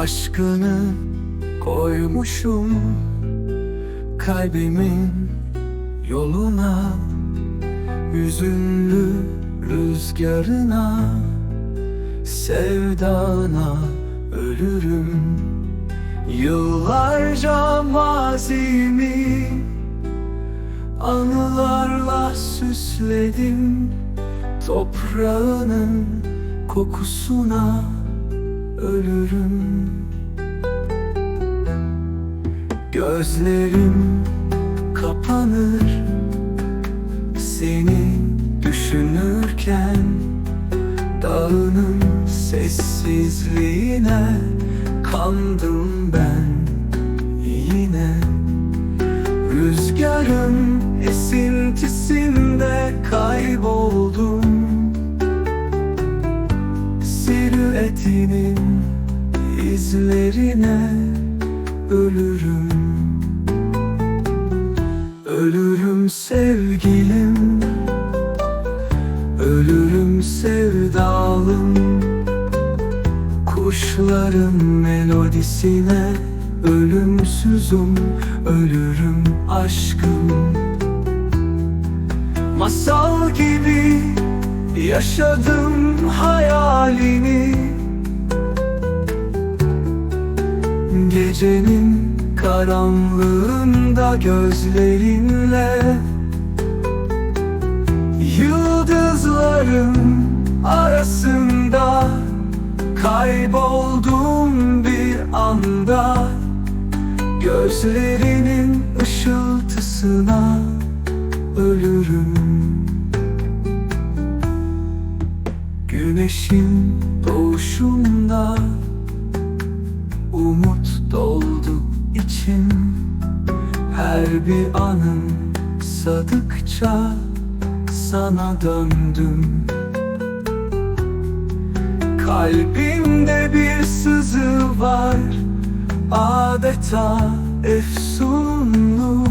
Aşkını koymuşum kalbimin yoluna Hüzünlü rüzgarına Sevdana ölürüm. Yıllarca mazimi Anılarla süsledim Toprağının kokusuna ölürüm. Gözlerim kapanır. Seni düşünürken Dağının sessizliğine Kandım ben yine. Rüzgarın esintisinde kayboldum Silüetinin izlerine ölürüm. Ölürüm sevgilim. Ölürüm sevdalım. Kuşların melodisine Ölümsüzüm, ölürüm aşkım. Masal gibi yaşadım hayalini Gecenin karanlığında gözlerinle Yıldızların arasında Kayboldum bir anda Gözlerinin ışıltısına ölürüm. Güneşin doğuşunda Umut içim Her bir anım sadıkça sana döndüm. Kalbimde bir sızı var Adeta efsunlu.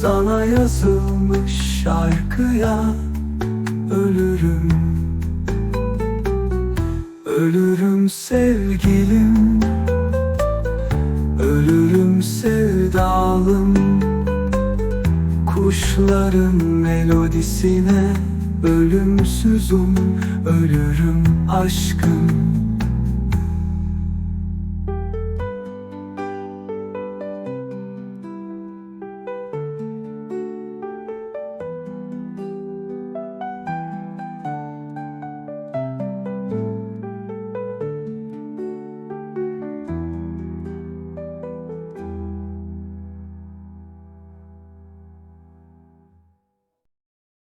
Sana yazılmış şarkıya Ölürüm. Ölürüm sevgilim Ölürüm sevdalım Kuşların melodisine Ölümsüzüm, ölürüm aşkım